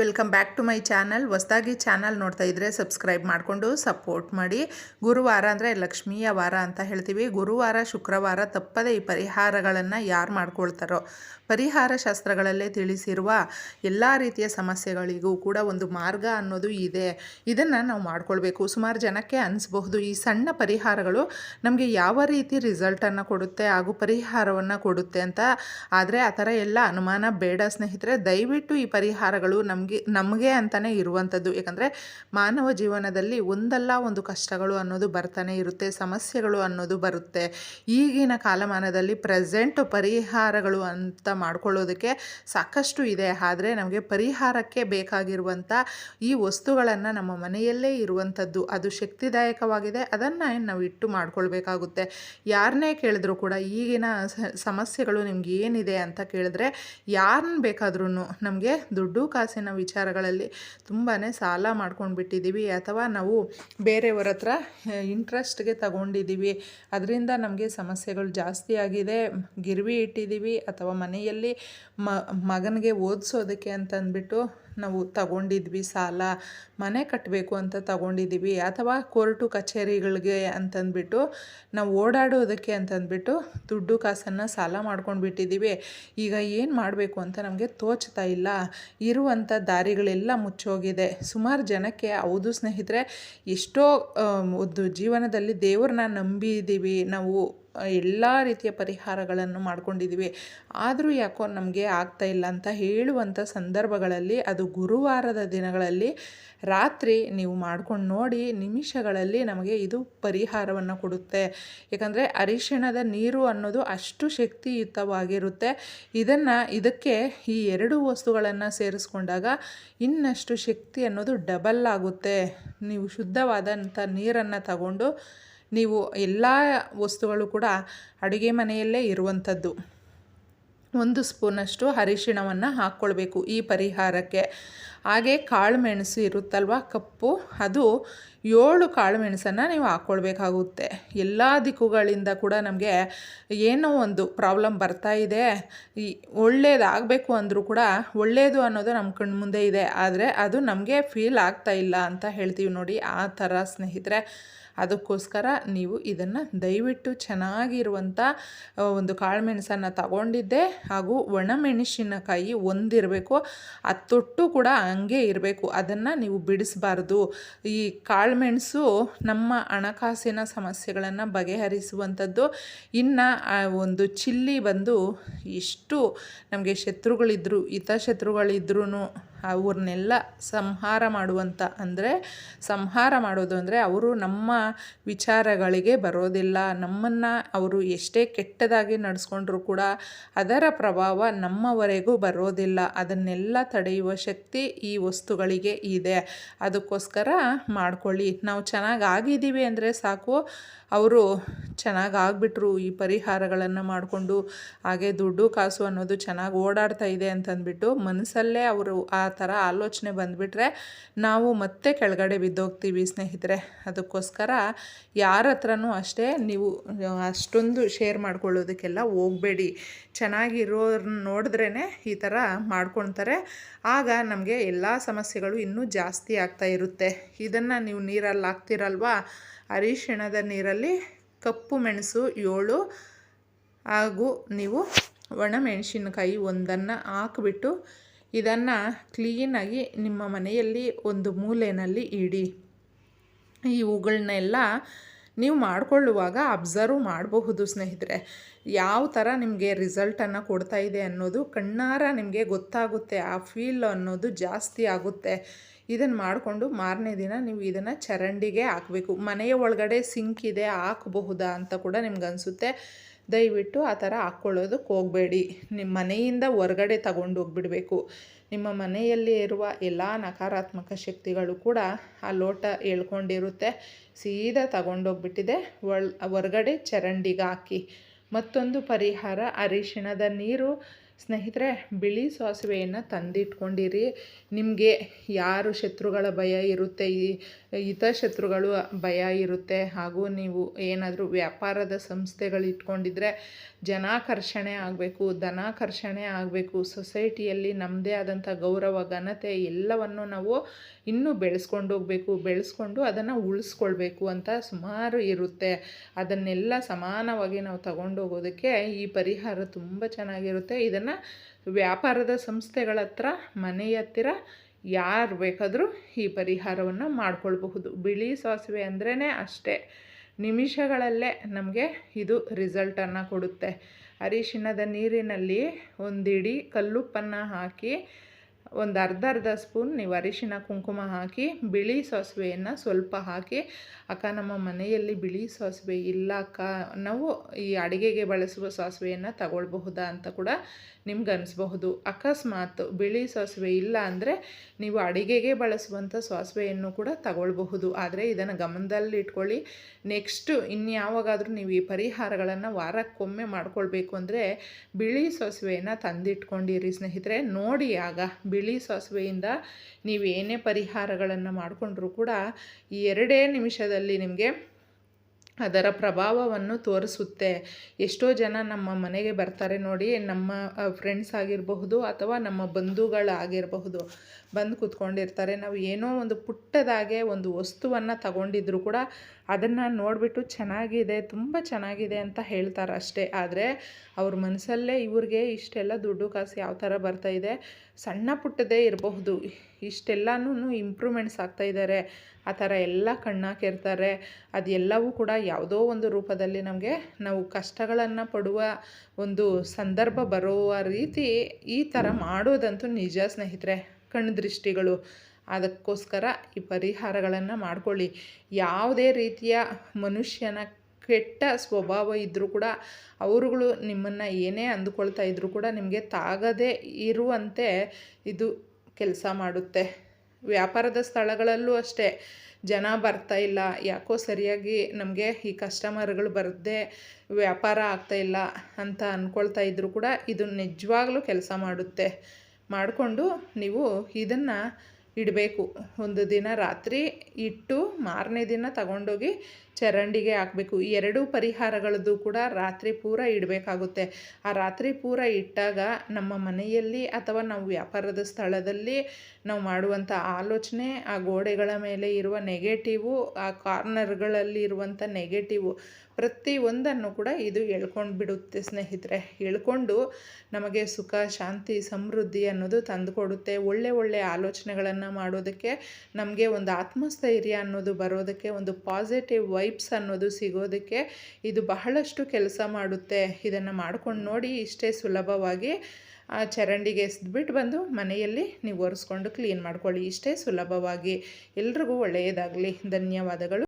Welcome back to my channel. ಹೊಸದಾಗಿ channel ನೋಡ್ತಾ ಇದ್ದರೆ ಸಬ್ಸ್ಕ್ರೈಬ್ ಮಾಡಿಕೊಂಡು ಸಪೋರ್ಟ್ ಮಾಡಿ. ಗುರುವಾರ ಅಂದರೆ ಲಕ್ಷ್ಮೀಯ ವಾರ ಅಂತ ಹೇಳ್ತೀವಿ. ಗುರುವಾರ, ಶುಕ್ರವಾರ ತಪ್ಪದೇ ಈ ಪರಿಹಾರಗಳನ್ನು ಯಾರು ಮಾಡ್ಕೊಳ್ತಾರೋ. ಪರಿಹಾರ ಶಾಸ್ತ್ರಗಳಲ್ಲೇ ತಿಳಿಸಿರುವ ಎಲ್ಲ ರೀತಿಯ ಸಮಸ್ಯೆಗಳಿಗೂ ಕೂಡ ಒಂದು ಮಾರ್ಗ ಅನ್ನೋದು ಇದೆ. ಇದನ್ನು ನಾವು ಮಾಡ್ಕೊಳ್ಬೇಕು. ಸುಮಾರು ಜನಕ್ಕೆ ಅನಿಸ್ಬಹುದು ಈ ಸಣ್ಣ ಪರಿಹಾರಗಳು ನಮಗೆ ಯಾವ ರೀತಿ ರಿಸಲ್ಟನ್ನು ಕೊಡುತ್ತೆ, ಹಾಗೂ ಪರಿಹಾರವನ್ನು ಕೊಡುತ್ತೆ ಅಂತ. ಆದರೆ ಆ ಥರ ಎಲ್ಲ ಅನುಮಾನ ಬೇಡ ಸ್ನೇಹಿತರೆ. ದಯವಿಟ್ಟು ಈ ಪರಿಹಾರಗಳು ನಮಗೆ ನಮಗೆ ಅಂತಲೇ ಇರುವಂಥದ್ದು. ಯಾಕಂದರೆ ಮಾನವ ಜೀವನದಲ್ಲಿ ಒಂದಲ್ಲ ಒಂದು ಕಷ್ಟಗಳು ಅನ್ನೋದು ಬರ್ತಾನೆ ಇರುತ್ತೆ, ಸಮಸ್ಯೆಗಳು ಅನ್ನೋದು ಬರುತ್ತೆ. ಈಗಿನ ಕಾಲಮಾನದಲ್ಲಿ ಪ್ರೆಸೆಂಟ್ ಪರಿಹಾರಗಳು ಅಂತ ಮಾಡ್ಕೊಳ್ಳೋದಕ್ಕೆ ಸಾಕಷ್ಟು ಇದೆ. ಆದರೆ ನಮಗೆ ಪರಿಹಾರಕ್ಕೆ ಬೇಕಾಗಿರುವಂಥ ಈ ವಸ್ತುಗಳನ್ನು ನಮ್ಮ ಮನೆಯಲ್ಲೇ ಇರುವಂಥದ್ದು, ಅದು ಶಕ್ತಿದಾಯಕವಾಗಿದೆ. ಅದನ್ನು ನಾವು ಇಟ್ಟು ಮಾಡ್ಕೊಳ್ಬೇಕಾಗುತ್ತೆ. ಯಾರನ್ನೇ ಕೇಳಿದ್ರು ಕೂಡ ಈಗಿನ ಸಮಸ್ಯೆಗಳು ನಿಮ್ಗೆ ಏನಿದೆ ಅಂತ ಕೇಳಿದ್ರೆ ಯಾರನ್ನ ಬೇಕಾದ್ರೂ ನಮಗೆ ದುಡ್ಡು, ಕಾಸಿನ ವಿಚಾರಗಳಲ್ಲಿ ತುಂಬಾ ಸಾಲ ಮಾಡ್ಕೊಂಡು ಬಿಟ್ಟಿದ್ದೀವಿ ಅಥವಾ ನಾವು ಬೇರೆಯವರ ಹತ್ರ ಇಂಟ್ರೆಸ್ಟ್ಗೆ ತಗೊಂಡಿದ್ದೀವಿ. ಅದರಿಂದ ನಮಗೆ ಸಮಸ್ಯೆಗಳು ಜಾಸ್ತಿ ಆಗಿದೆ. ಗಿರ್ವಿ ಇಟ್ಟಿದ್ದೀವಿ ಅಥವಾ ಮನೆಯಲ್ಲಿ ಮಗನಿಗೆ ಓದಿಸೋದಕ್ಕೆ ಅಂತಂದ್ಬಿಟ್ಟು ನಾವು ತಗೊಂಡಿದ್ವಿ ಸಾಲ, ಮನೆ ಕಟ್ಟಬೇಕು ಅಂತ ತಗೊಂಡಿದ್ದೀವಿ ಅಥವಾ ಕೋರ್ಟು ಕಚೇರಿಗಳಿಗೆ ಅಂತಂದ್ಬಿಟ್ಟು ನಾವು ಓಡಾಡೋದಕ್ಕೆ ಅಂತಂದ್ಬಿಟ್ಟು ದುಡ್ಡು ಕಾಸನ್ನು ಸಾಲ ಮಾಡ್ಕೊಂಡು ಬಿಟ್ಟಿದ್ದೀವಿ. ಈಗ ಏನು ಮಾಡಬೇಕು ಅಂತ ನಮಗೆ ತೋಚ್ತಾ ಇಲ್ಲ. ಇರುವಂಥ ದಾರಿಗಳೆಲ್ಲ ಮುಚ್ಚೋಗಿದೆ. ಸುಮಾರು ಜನಕ್ಕೆ ಹೌದು ಸ್ನೇಹಿತರೆ, ಎಷ್ಟೋ ಒಂದು ಜೀವನದಲ್ಲಿ ದೇವ್ರನ್ನ ನಂಬಿದ್ದೀವಿ ನಾವು. ಎಲ್ಲ ರೀತಿಯ ಪರಿಹಾರಗಳನ್ನು ಮಾಡ್ಕೊಂಡಿದ್ದೀವಿ ಆದರೂ ಯಾಕೋ ನಮಗೆ ಆಗ್ತಾ ಇಲ್ಲ ಅಂತ ಹೇಳುವಂಥ ಸಂದರ್ಭಗಳಲ್ಲಿ, ಅದು ಗುರುವಾರದ ದಿನಗಳಲ್ಲಿ ರಾತ್ರಿ ನೀವು ಮಾಡ್ಕೊಂಡು ನೋಡಿ ನಿಮಿಷಗಳಲ್ಲಿ ನಮಗೆ ಇದು ಪರಿಹಾರವನ್ನು ಕೊಡುತ್ತೆ. ಯಾಕಂದರೆ ಅರಿಶಿಣದ ನೀರು ಅನ್ನೋದು ಅಷ್ಟು ಶಕ್ತಿಯುತವಾಗಿರುತ್ತೆ. ಇದನ್ನು, ಇದಕ್ಕೆ ಈ ಎರಡು ವಸ್ತುಗಳನ್ನು ಸೇರಿಸ್ಕೊಂಡಾಗ ಇನ್ನಷ್ಟು ಶಕ್ತಿ ಅನ್ನೋದು ಡಬಲ್ ಆಗುತ್ತೆ. ನೀವು ಶುದ್ಧವಾದಂಥ ನೀರನ್ನು ತಗೊಂಡು ನೀವು ಎಲ್ಲ ವಸ್ತುಗಳು ಕೂಡ ಅಡುಗೆ ಮನೆಯಲ್ಲೇ ಇರುವಂಥದ್ದು. ಒಂದು ಸ್ಪೂನಷ್ಟು ಅರಿಶಿಣವನ್ನು ಹಾಕ್ಕೊಳ್ಬೇಕು ಈ ಪರಿಹಾರಕ್ಕೆ. ಹಾಗೆ ಕಾಳು ಮೆಣಸು ಇರುತ್ತಲ್ವ ಕಪ್ಪು? ಅದು ಏಳು ಕಾಳು ಮೆಣಸನ್ನು ನೀವು ಹಾಕ್ಕೊಳ್ಬೇಕಾಗುತ್ತೆ ಎಲ್ಲ ದಿಕ್ಕುಗಳಿಂದ ಕೂಡ ನಮಗೆ ಏನೋ ಒಂದು ಪ್ರಾಬ್ಲಮ್ ಬರ್ತಾ ಇದೆ. ಈ ಒಳ್ಳೇದಾಗಬೇಕು ಅಂದರೂ ಕೂಡ ಒಳ್ಳೆಯದು ಅನ್ನೋದು ನಮ್ಮ ಕಣ್ಣು ಮುಂದೆ ಇದೆ. ಆದರೆ ಅದು ನಮಗೆ ಫೀಲ್ ಆಗ್ತಾ ಇಲ್ಲ ಅಂತ ಹೇಳ್ತೀವಿ ನೋಡಿ ಆ ಥರ ಸ್ನೇಹಿತರೆ. ಅದಕ್ಕೋಸ್ಕರ ನೀವು ಇದನ್ನು ದಯವಿಟ್ಟು ಚೆನ್ನಾಗಿರುವಂಥ ಒಂದು ಕಾಳುಮೆಣಸನ್ನು ತಗೊಂಡಿದ್ದೆ ಹಾಗೂ ಒಣಮೆಣಸಿನಕಾಯಿ ಒಂದಿರಬೇಕು. ಅದು ತೊಟ್ಟು ಕೂಡ ಹಂಗೆ ಇರಬೇಕು. ಅದನ್ನು ನೀವು ಬಿಡಿಸಬಾರ್ದು. ಈ ಕಾಳುಮೆಣಸು ನಮ್ಮ ಹಣಕಾಸಿನ ಸಮಸ್ಯೆಗಳನ್ನು ಬಗೆಹರಿಸುವಂಥದ್ದು. ಇನ್ನು ಒಂದು ಚಿಲ್ಲಿ ಬಂದು ಎಷ್ಟು ನಮಗೆ ಶತ್ರುಗಳಿದ್ರು ಹಿತಶತ್ರುಗಳಿದ್ರೂ ಅವ್ರನ್ನೆಲ್ಲ ಸಂಹಾರ ಮಾಡುವಂಥ ಅಂದರೆ ಸಂಹಾರ ಮಾಡೋದು ಅಂದರೆ ಅವರು ನಮ್ಮ ವಿಚಾರಗಳಿಗೆ ಬರೋದಿಲ್ಲ. ನಮ್ಮನ್ನು ಅವರು ಎಷ್ಟೇ ಕೆಟ್ಟದಾಗಿ ನಡೆಸ್ಕೊಂಡ್ರೂ ಕೂಡ ಅದರ ಪ್ರಭಾವ ನಮ್ಮವರೆಗೂ ಬರೋದಿಲ್ಲ. ಅದನ್ನೆಲ್ಲ ತಡೆಯುವ ಶಕ್ತಿ ಈ ವಸ್ತುಗಳಿಗೆ ಇದೆ. ಅದಕ್ಕೋಸ್ಕರ ಮಾಡ್ಕೊಳ್ಳಿ. ನಾವು ಚೆನ್ನಾಗಿ ಆಗಿದ್ದೀವಿ ಅಂದರೆ ಸಾಕು. ಅವರು ಚೆನ್ನಾಗಿ ಆಗಿಬಿಟ್ರು. ಈ ಪರಿಹಾರಗಳನ್ನು ಮಾಡಿಕೊಂಡು ಹಾಗೆ ದುಡ್ಡು, ಕಾಸು ಅನ್ನೋದು ಚೆನ್ನಾಗಿ ಓಡಾಡ್ತಾ ಇದೆ ಅಂತಂದ್ಬಿಟ್ಟು ಮನಸ್ಸಲ್ಲೇ ಅವರು ಆ ಥರ ಆಲೋಚನೆ ಬಂದುಬಿಟ್ರೆ ನಾವು ಮತ್ತೆ ಕೆಳಗಡೆ ಬಿದ್ದೋಗ್ತೀವಿ, ಸ್ನೇಹಿತರೆ. ಅದಕ್ಕೋಸ್ಕರ ಯಾರ ಹತ್ರನೂ ಅಷ್ಟೇ ನೀವು ಅಷ್ಟೊಂದು ಶೇರ್ ಮಾಡ್ಕೊಳ್ಳೋದಕ್ಕೆಲ್ಲ ಹೋಗಬೇಡಿ. ಚೆನ್ನಾಗಿರೋರನ್ನ ನೋಡಿದ್ರೇ ಈ ಥರ ಮಾಡ್ಕೊಳ್ತಾರೆ. ಆಗ ನಮಗೆ ಎಲ್ಲ ಸಮಸ್ಯೆಗಳು ಇನ್ನೂ ಜಾಸ್ತಿ ಆಗ್ತಾ ಇರುತ್ತೆ. ಇದನ್ನು ನೀವು ನೀರಲ್ಲಿ ಹಾಕ್ತಿರಲ್ವಾ? ಅರಿಶಿಣದ ನೀರಲ್ಲಿ ಕಪ್ಪು ಮೆಣಸು ಏಳು ಹಾಗೂ ನೀವು ಒಣಮೆಣಸಿನಕಾಯಿ ಒಂದನ್ನು ಹಾಕಿಬಿಟ್ಟು ಇದನ್ನು ಕ್ಲೀನಾಗಿ ನಿಮ್ಮ ಮನೆಯಲ್ಲಿ ಒಂದು ಮೂಲೆಯಲ್ಲಿ ಇಡಿ. ಈ ಹೂಗಳನ್ನೆಲ್ಲ ನೀವು ಮಾಡಿಕೊಳ್ಳುವಾಗ ಅಬ್ಸರ್ವ್ ಮಾಡಬಹುದು ಸ್ನೇಹಿತರೆ. ಯಾವ ಥರ ನಿಮಗೆ ರಿಸಲ್ಟನ್ನು ಕೊಡ್ತಾ ಇದೆ ಅನ್ನೋದು ಕಣ್ಣಾರ ನಿಮಗೆ ಗೊತ್ತಾಗುತ್ತೆ, ಆ ಫೀಲ್ ಅನ್ನೋದು ಜಾಸ್ತಿ ಆಗುತ್ತೆ. ಇದನ್ನು ಮಾಡಿಕೊಂಡು ಮಾರನೇ ದಿನ ನೀವು ಇದನ್ನು ಚರಂಡಿಗೆ ಹಾಕಬೇಕು. ಮನೆಯ ಒಳಗಡೆ ಸಿಂಕ್ ಇದೆ, ಹಾಕಬಹುದಾ ಅಂತ ಕೂಡ ನಿಮ್ಗೆ ಅನಿಸುತ್ತೆ ದಯವಿಟ್ಟು ಆ ಥರ ಹಾಕ್ಕೊಳ್ಳೋದಕ್ಕೆ ಹೋಗಬೇಡಿ. ನಿಮ್ಮ ಮನೆಯಿಂದ ಹೊರಗಡೆ ತಗೊಂಡು ಹೋಗ್ಬಿಡಬೇಕು. ನಿಮ್ಮ ಮನೆಯಲ್ಲಿ ಇರುವ ಎಲ್ಲ ನಕಾರಾತ್ಮಕ ಶಕ್ತಿಗಳು ಕೂಡ ಆ ಲೋಟ ಎಳ್ಕೊಂಡಿರುತ್ತೆ ಸೀದಾ ತಗೊಂಡೋಗ್ಬಿಟ್ಟಿದೆ ಒಳ್, ಹೊರಗಡೆ ಚರಂಡಿಗೆ ಹಾಕಿ. ಮತ್ತೊಂದು ಪರಿಹಾರ ಅರಿಶಿಣದ ನೀರು ಸ್ನೇಹಿತರೆ, ಬಿಳಿ ಸಾಸಿವೆಯನ್ನು ತಂದಿಟ್ಕೊಂಡಿರಿ. ನಿಮಗೆ ಯಾರು ಶತ್ರುಗಳ ಭಯ ಇರುತ್ತೆ? ಈ ಹಿತಶತ್ರುಗಳು ಭಯ ಇರುತ್ತೆ. ಹಾಗೂ ನೀವು ಏನಾದರೂ ವ್ಯಾಪಾರದ ಸಂಸ್ಥೆಗಳು ಇಟ್ಕೊಂಡಿದ್ರೆ ಜನಾಕರ್ಷಣೆ ಆಗಬೇಕು, ಧನಾಕರ್ಷಣೆ ಆಗಬೇಕು. ಸೊಸೈಟಿಯಲ್ಲಿ ನಮ್ಮದೇ ಆದಂಥ ಗೌರವ, ಘನತೆ ಎಲ್ಲವನ್ನು ನಾವು ಇನ್ನೂ ಬೆಳೆಸ್ಕೊಂಡು ಹೋಗಬೇಕು, ಬೆಳೆಸ್ಕೊಂಡು ಅದನ್ನು ಉಳಿಸ್ಕೊಳ್ಬೇಕು ಅಂತ ಸುಮಾರು ಇರುತ್ತೆ. ಅದನ್ನೆಲ್ಲ ಸಮಾನವಾಗಿ ನಾವು ತಗೊಂಡೋಗೋದಕ್ಕೆ ಈ ಪರಿಹಾರ ತುಂಬ ಚೆನ್ನಾಗಿರುತ್ತೆ. ಇದನ್ನು ವ್ಯಾಪಾರದ ಸಂಸ್ಥೆಗಳ ಹತ್ರ, ಮನೆ ಹತ್ತಿರ ಯಾರು ಬೇಕಾದರೂ ಈ ಪರಿಹಾರವನ್ನು ಮಾಡಿಕೊಳ್ಬಹುದು. ಬಿಳಿ ಸಾಸಿವೆ ಅಂದ್ರೇ ಅಷ್ಟೇ. ನಿಮಿಷಗಳಲ್ಲೇ ನಮಗೆ ಇದು ರಿಸಲ್ಟನ್ನು ಕೊಡುತ್ತೆ. ಅರಿಶಿಣದ ನೀರಿನಲ್ಲಿ ಒಂದಿಡಿ ಕಲ್ಲುಪ್ಪನ್ನು ಹಾಕಿ ಒಂದು ಅರ್ಧ ಅರ್ಧ ಸ್ಪೂನ್ ನೀವು ಅರಿಶಿನ ಕುಂಕುಮ ಹಾಕಿ, ಬಿಳಿ ಸಾಸಿವೆಯನ್ನು ಸ್ವಲ್ಪ ಹಾಕಿ, ಅಕ್ಕ ನಮ್ಮ ಮನೆಯಲ್ಲಿ ಬಿಳಿ ಸಾಸಿವೆ ಇಲ್ಲ ಅಕ್ಕ, ನಾವು ಈ ಅಡುಗೆಗೆ ಬಳಸುವ ಸಾಸಿವೆಯನ್ನು ತಗೊಳ್ಬಹುದಾ ಅಂತ ಕೂಡ ನಿಮ್ಗೆ ಅನಿಸ್ಬಹುದು ಅಕಸ್ಮಾತ್ ಬಿಳಿ ಸಾಸಿವೆ ಇಲ್ಲ ಅಂದರೆ ನೀವು ಅಡಿಗೆಗೆ ಬಳಸುವಂಥ ಸಾಸಿವೆಯನ್ನು ಕೂಡ ತಗೊಳ್ಬಹುದು. ಆದರೆ ಇದನ್ನು ಗಮನದಲ್ಲಿ ಇಟ್ಕೊಳ್ಳಿ ನೆಕ್ಸ್ಟು ಇನ್ಯಾವಾಗಾದರೂ ನೀವು ಈ ಪರಿಹಾರಗಳನ್ನು ವಾರಕ್ಕೊಮ್ಮೆ ಮಾಡ್ಕೊಳ್ಬೇಕು ಅಂದರೆ ಬಿಳಿ ಸಾಸಿವೆಯನ್ನು ತಂದಿಟ್ಕೊಂಡಿರಿ ಸ್ನೇಹಿತರೆ. ನೋಡಿ ಆಗ ಬಿಳಿ ಸಾಸಿವೆಯಿಂದ ನೀವು ಏನೇ ಪರಿಹಾರಗಳನ್ನು ಮಾಡಿಕೊಂಡ್ರೂ ಕೂಡ ಈ ಎರಡೇ ನಿಮಿಷದಲ್ಲಿ ನಿಮಗೆ ಅದರ ಪ್ರಭಾವವನ್ನು ತೋರಿಸುತ್ತೆ. ಎಷ್ಟೋ ಜನ ನಮ್ಮ ಮನೆಗೆ ಬರ್ತಾರೆ ನೋಡಿ, ನಮ್ಮ ಫ್ರೆಂಡ್ಸ್ ಆಗಿರಬಹುದು ಅಥವಾ ನಮ್ಮ ಬಂಧುಗಳಾಗಿರಬಹುದು. ಬಂದು ಕೂತ್ಕೊಂಡಿರ್ತಾರೆ. ನಾವು ಏನೋ ಒಂದು ಪುಟ್ಟದಾಗೆ ಒಂದು ವಸ್ತುವನ್ನು ತಗೊಂಡಿದ್ರು ಕೂಡ ಅದನ್ನು ನೋಡಿಬಿಟ್ಟು ಚೆನ್ನಾಗಿದೆ, ತುಂಬ ಚೆನ್ನಾಗಿದೆ ಅಂತ ಹೇಳ್ತಾರೆ ಅಷ್ಟೇ ಆದರೆ ಅವ್ರ ಮನಸ್ಸಲ್ಲೇ ಇವ್ರಿಗೆ ಇಷ್ಟೆಲ್ಲ ದುಡ್ಡು ಕಾಸು ಯಾವ ಥರ ಬರ್ತಾಯಿದೆ ಸಣ್ಣ ಪುಟ್ಟದೇ ಇರಬಹುದು. ಇಷ್ಟೆಲ್ಲನೂ ಇಂಪ್ರೂವ್ಮೆಂಟ್ಸ್ ಆಗ್ತಾಯಿದ್ದಾರೆ ಆ ಥರ ಎಲ್ಲ ಕಣ್ಣಾಕಿರ್ತಾರೆ. ಅದೆಲ್ಲವೂ ಕೂಡ ಯಾವುದೋ ಒಂದು ರೂಪದಲ್ಲಿ ನಮಗೆ ನಾವು ಕಷ್ಟಗಳನ್ನು ಪಡುವ ಒಂದು ಸಂದರ್ಭ ಬರುವ ರೀತಿ ಈ ಥರ ಮಾಡೋದಂತೂ ನಿಜ ಸ್ನೇಹಿತರೆ, ಕಣ್ಣು ದೃಷ್ಟಿಗಳು. ಅದಕ್ಕೋಸ್ಕರ ಈ ಪರಿಹಾರಗಳನ್ನು ಮಾಡ್ಕೊಳ್ಳಿ. ಯಾವುದೇ ರೀತಿಯ ಮನುಷ್ಯನ ಕೆಟ್ಟ ಸ್ವಭಾವ ಇದ್ದರೂ ಕೂಡ ಅವರುಗಳು ನಿಮ್ಮನ್ನು ಏನೇ ಅಂದುಕೊಳ್ತಾ ಇದ್ದರೂ ಕೂಡ ನಿಮಗೆ ತಾಗದೇ ಇರುವಂತೆ ಇದು ಕೆಲಸ ಮಾಡುತ್ತೆ. ವ್ಯಾಪಾರದ ಸ್ಥಳಗಳಲ್ಲೂ ಅಷ್ಟೇ. ಜನ ಬರ್ತಾ ಇಲ್ಲ. ಯಾಕೋ ಸರಿಯಾಗಿ ನಮಗೆ ಈ ಕಸ್ಟಮರ್ಗಳು ಬರದೇ ವ್ಯಾಪಾರ ಆಗ್ತಾ ಇಲ್ಲ ಅಂತ ಅಂದ್ಕೊಳ್ತಾ ಇದ್ದರೂ ಕೂಡ ಇದು ನಿಜವಾಗ್ಲೂ ಕೆಲಸ ಮಾಡುತ್ತೆ. ಮಾಡಿಕೊಂಡು ನೀವು ಇದನ್ನು ಇಡಬೇಕು. ಒಂದು ದಿನ ರಾತ್ರಿ ಇಟ್ಟು ಮಾರನೇ ದಿನ ತಗೊಂಡೋಗಿ ಚರಂಡಿಗೆ ಹಾಕಬೇಕು. ಈ ಎರಡೂ ಪರಿಹಾರಗಳದ್ದು ಕೂಡ ರಾತ್ರಿ ಪೂರ ಇಡಬೇಕಾಗುತ್ತೆ. ಆ ರಾತ್ರಿ ಪೂರ ಇಟ್ಟಾಗ ನಮ್ಮ ಮನೆಯಲ್ಲಿ ಅಥವಾ ನಾವು ವ್ಯಾಪಾರದ ಸ್ಥಳದಲ್ಲಿ ನಾವು ಮಾಡುವಂಥ ಆಲೋಚನೆ, ಆ ಗೋಡೆಗಳ ಮೇಲೆ ಇರುವ ನೆಗೆಟಿವು ಆ ಕಾರ್ನರ್ಗಳಲ್ಲಿ ಇರುವಂಥ ನೆಗೆಟಿವು ಪ್ರತಿಯೊಂದನ್ನು ಕೂಡ ಇದು ಹೇಳ್ಕೊಂಡು ಬಿಡುತ್ತೆ ಸ್ನೇಹಿತರೆ. ಹೇಳ್ಕೊಂಡು ನಮಗೆ ಸುಖ, ಶಾಂತಿ, ಸಮೃದ್ಧಿ ಅನ್ನೋದು ತಂದುಕೊಡುತ್ತೆ. ಒಳ್ಳೆ ಒಳ್ಳೆ ಆಲೋಚನೆಗಳನ್ನು ಮಾಡೋದಕ್ಕೆ, ನಮಗೆ ಒಂದು ಆತ್ಮಸ್ಥೈರ್ಯ ಅನ್ನೋದು ಬರೋದಕ್ಕೆ ಒಂದು ಪಾಸಿಟಿವ್ ವೈಬ್ಸ್ ಅನ್ನೋದು ಸಿಗೋದಕ್ಕೆ ಇದು ಬಹಳಷ್ಟು ಕೆಲಸ ಮಾಡುತ್ತೆ. ಇದನ್ನು ಮಾಡ್ಕೊಂಡು ನೋಡಿ ಇಷ್ಟೇ ಸುಲಭವಾಗಿ ಆ ಚರಂಡಿಗೆ ಎಸ್ದ್ಬಿಟ್ಟು ಬಂದು ಮನೆಯಲ್ಲಿ ನೀವು ಒರೆಸ್ಕೊಂಡು ಕ್ಲೀನ್ ಮಾಡ್ಕೊಳ್ಳಿ. ಇಷ್ಟೇ ಸುಲಭವಾಗಿ. ಎಲ್ರಿಗೂ ಒಳ್ಳೆಯದಾಗಲಿ. ಧನ್ಯವಾದಗಳು.